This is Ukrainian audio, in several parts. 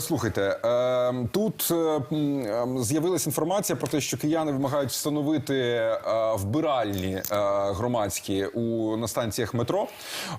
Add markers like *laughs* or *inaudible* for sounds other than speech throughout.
слухайте, е, тут е, е, з'явилася інформація про те, що кияни вимагають встановити е, вбиральні е, громадські у на станціях метро.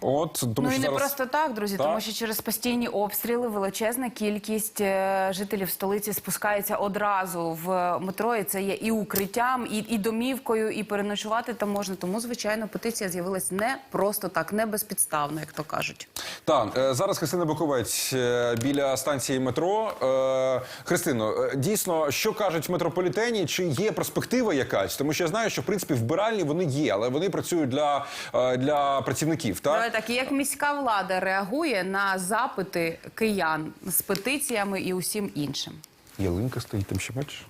От тому Ну що і не зараз... просто так, друзі, Так. тому що через постійні обстріли величезна кількість е, жителів столиці спускається одразу в метро. І це є і укриттям, і, і домівкою, і переночувати там можна. Тому, звичайно, петиція з'явилась не просто так, не безпідставно, як то кажуть. Так, е, зараз Христина Боковець е, біля станції метро. Е, Христино, е, дійсно, що кажуть в метрополітені? Чи є перспектива якась? Тому що я знаю, що в принципі вбиральні вони є, але вони працюють для, е, для працівників. Так? Давай так, і як міська влада реагує на запити киян з петиціями і усім іншим. Ялинка стоїть там ще бачиш?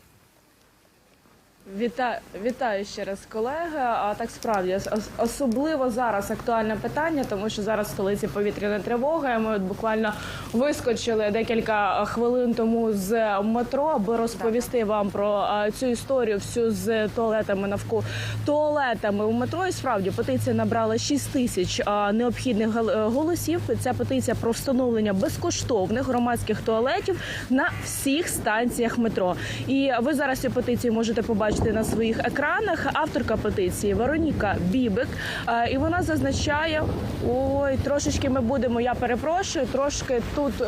Вітаю, вітаю ще раз, колеги. А так справді ос- особливо зараз актуальне питання, тому що зараз в столиці повітряна тривога. і Ми от буквально вискочили декілька хвилин тому з метро, аби розповісти вам про цю історію всю з туалетами навколо туалетами у метро. І справді петиція набрала 6 тисяч необхідних е, голосів. Ця петиція про встановлення безкоштовних громадських туалетів на всіх станціях метро. І ви зараз цю петицію можете побачити на своїх екранах. Авторка петиції Вероніка Бібик. Е, І вона зазначає: ой, трошечки ми будемо. Я перепрошую, трошки тут. е,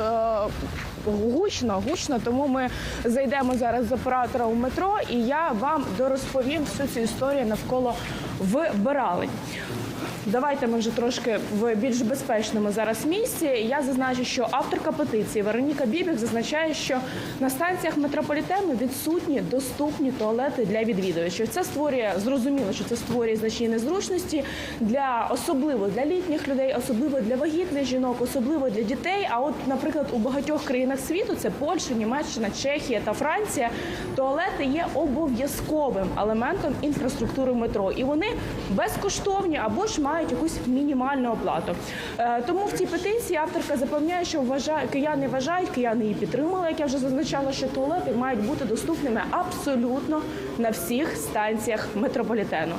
Гучно, гучно, тому ми зайдемо зараз з оператора у метро, і я вам дорозповім всю цю історію навколо вбиралень. Давайте ми вже трошки в більш безпечному зараз місці. Я зазначу, що авторка петиції Вероніка Бібік зазначає, що на станціях метрополітену відсутні доступні туалети для відвідувачів. Це створює зрозуміло, що це створює значні незручності для особливо для літніх людей, особливо для вагітних жінок, особливо для дітей. А от, наприклад, у багатьох країнах світу це Польща, Німеччина, Чехія та Франція. Туалети є обов'язковим елементом інфраструктури метро, і вони безкоштовні або ж мають якусь мінімальну оплату. Е, тому в цій петиції авторка запевняє, що вважає кияни вважають, кияни її підтримали, як я вже зазначала, що туалети мають бути доступними абсолютно на всіх станціях метрополітену.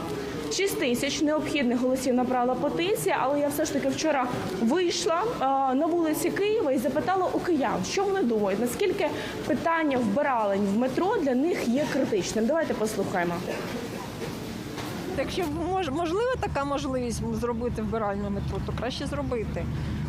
6 тисяч необхідних голосів набрала петиція, але я все ж таки вчора вийшла е, на вулиці Києва і запитала у киян, що вони думають, наскільки питання вбиралень в метро для них є критичним. Давайте послухаємо. Якщо мож, можлива така можливість зробити вбиральну метро, то краще зробити.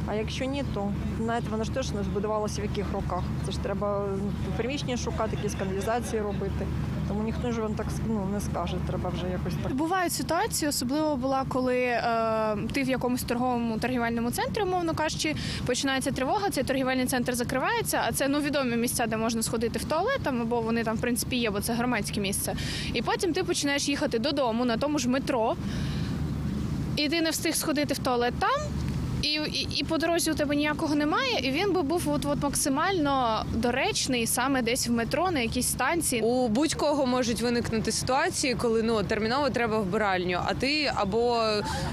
А якщо ні, то знаєте, воно ж теж не збудувалося в яких роках. Це ж треба ну, приміщення шукати, якісь каналізації робити. Тому ніхто ж вам так ну, не скаже, треба вже якось так. Бувають ситуації, особливо була, коли е, ти в якомусь торговому торгівельному центрі, умовно кажучи, починається тривога, цей торгівельний центр закривається, а це ну відомі місця, де можна сходити в туалет, там, або вони там в принципі є, бо це громадське місце. І потім ти починаєш їхати додому на тому ж метро, і ти не встиг сходити в туалет там. І, і, і по дорозі у тебе ніякого немає, і він би був от, от максимально доречний саме десь в метро на якійсь станції. У будь-кого можуть виникнути ситуації, коли ну терміново треба вбиральню, а ти або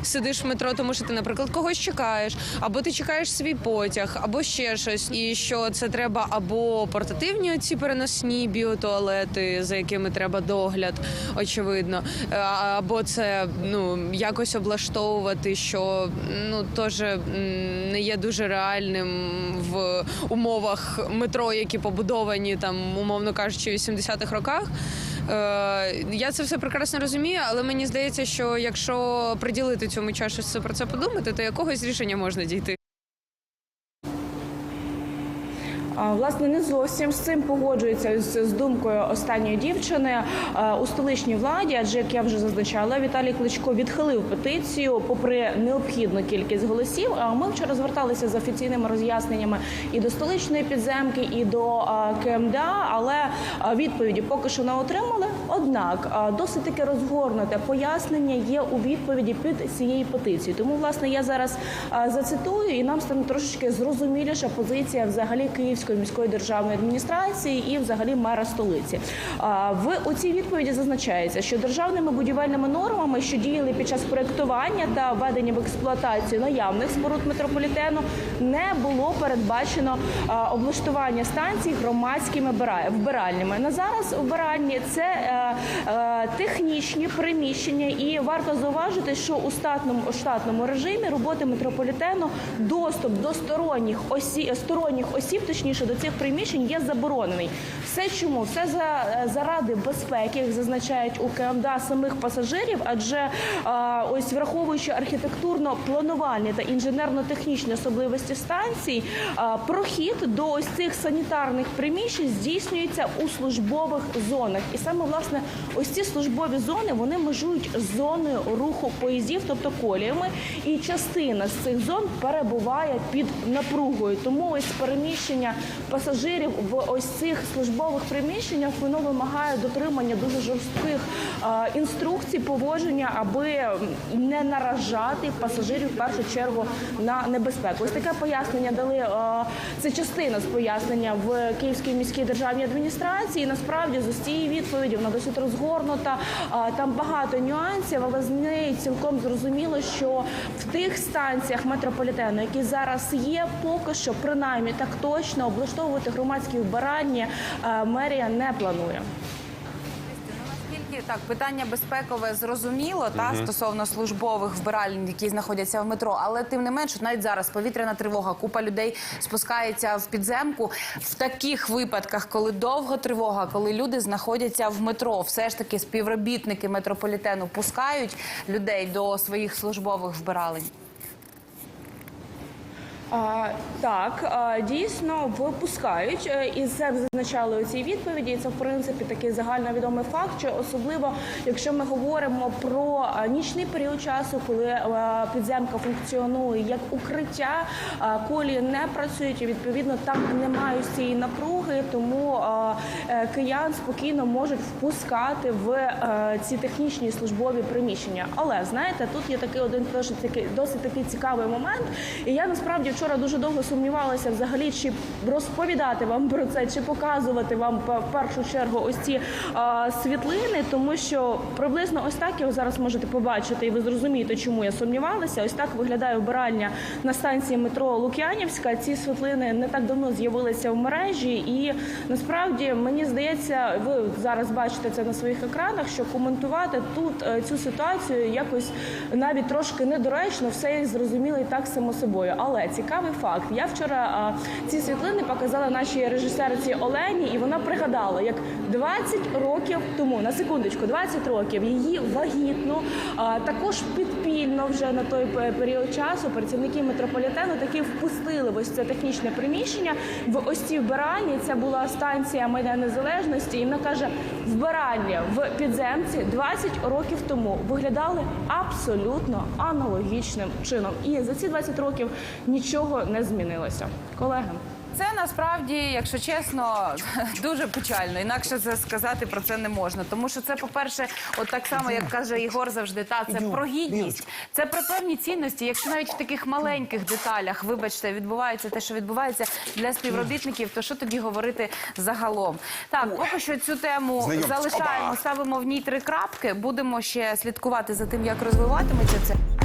сидиш в метро, тому що ти, наприклад, когось чекаєш, або ти чекаєш свій потяг, або ще щось. І що це треба або портативні ці переносні біотуалети, за якими треба догляд, очевидно, або це ну якось облаштовувати, що ну теж не є дуже реальним в умовах метро, які побудовані там, умовно кажучи, в 80-х роках. Е, я це все прекрасно розумію, але мені здається, що якщо приділити цьому часу про це подумати, то якогось рішення можна дійти. А, Власне, не зовсім з цим погоджується з, думкою останньої дівчини у столичній владі, адже як я вже зазначала, Віталій Кличко відхилив петицію, попри необхідну кількість голосів. Ми вчора зверталися з офіційними роз'ясненнями і до столичної підземки, і до КМДА, але відповіді поки що не отримали. Однак досить таки розгорнуте пояснення є у відповіді під цією петицією. Тому, власне, я зараз зацитую, і нам стане трошечки зрозуміліша позиція взагалі Київської міської державної адміністрації і взагалі мера столиці. В у цій відповіді зазначається, що державними будівельними нормами, що діяли під час проектування та введення в експлуатацію наявних споруд метрополітену, не було передбачено облаштування станцій громадськими вбиральнями. На зараз вбиральні це е, технічні приміщення, і варто зауважити, що у штатному штатному режимі роботи метрополітену доступ до сторонніх осі сторонніх осіб, точніше до цих приміщень, є заборонений. Все чому все за е, заради безпеки, як зазначають у КМДА самих пасажирів, адже е, ось враховуючи архітектурно-планувальні та інженерно-технічні особливості станцій, е, прохід до ось цих санітарних приміщень здійснюється у службових зонах. І саме власне ось ці службові зони вони межують з зоною руху поїздів, тобто коліями, і частина з цих зон перебуває під напругою. Тому ось переміщення пасажирів в ось цих службових приміщеннях воно вимагає дотримання дуже жорстких інструкцій поводження, аби не наражати пасажирів в першу чергу на небезпеку. Ось таке пояснення дали. Це частина з пояснення в Київській міській державній адміністрації. Насправді з ось цієї відповіді вона досить розгорнута. Е, Там багато нюансів, але з неї цілком зрозуміло, що в тих станціях метрополітену, які зараз є, поки що принаймні так точно облаштовувати громадські вбиральні е, мерія не планує. Наскільки так питання безпекове зрозуміло та стосовно службових вбиральень, які знаходяться в метро, але тим не менш, навіть зараз повітряна тривога, купа людей спускається в підземку. В таких випадках, коли довго тривога, коли люди знаходяться в метро, все ж таки співробітники метрополітену пускають людей до своїх службових вбиралень. А, так, а, дійсно випускають, е, і це зазначали у цій відповіді. І це в принципі такий загальновідомий факт, що особливо, якщо ми говоримо про нічний період часу, коли підземка функціонує як укриття, колії не працюють, і відповідно там немає цієї напруги, тому е, киян спокійно можуть впускати в е, ці технічні службові приміщення. Але знаєте, тут є такий один досить такий досить такий цікавий момент. І я насправді вчора дуже довго сумнівалася взагалі, чи розповідати вам про це, чи показувати вам в першу чергу ось ці а, світлини, тому що приблизно ось так його зараз можете побачити, і ви зрозумієте, чому я сумнівалася. Ось так виглядає вбиральня на станції метро Лук'янівська. Ці світлини не так давно з'явилися в мережі, і насправді мені здається, ви зараз бачите це на своїх екранах, що коментувати тут е, цю ситуацію якось навіть трошки недоречно, все зрозуміло і так само собою. Але цікавий факт. Я вчора а, ці світлини показала нашій режисерці Олені, і вона пригадала, як 20 років тому, на секундочку, 20 років її вагітну, а, також підпільно вже на той період часу працівники метрополітену таки впустили в ось це технічне приміщення в ось ці вбиральні. Це була станція Майдан Незалежності, і вона каже, вбиральня в підземці 20 років тому виглядали абсолютно аналогічним чином. І за ці 20 років нічого не змінилося. Колеги. Це насправді, якщо чесно, *laughs* дуже печально. Інакше це сказати про це не можна. Тому що це, по-перше, от так само, як каже Ігор завжди, та це про гідність, це про певні цінності. Якщо навіть в таких маленьких деталях, вибачте, відбувається те, що відбувається для співробітників, то що тоді говорити загалом? Так, поки що цю тему Знайомтесь. залишаємо, ставимо в ній три крапки. Будемо ще слідкувати за тим, як розвиватиметься це.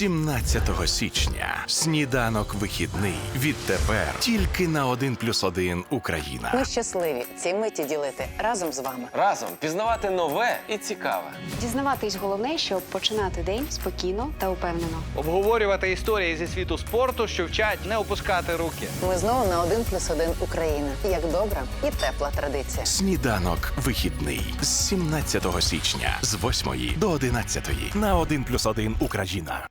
17 січня. Сніданок вихідний. Відтепер тільки на 1 плюс 1 Україна. Ми щасливі ці миті ділити разом з вами. Разом пізнавати нове і цікаве. Дізнаватись головне, щоб починати день спокійно та упевнено. Обговорювати історії зі світу спорту, що вчать не опускати руки. Ми знову на 1 плюс 1 Україна. Як добра і тепла традиція. Сніданок вихідний з 17 січня з 8 до 11 на 1 плюс 1 Україна.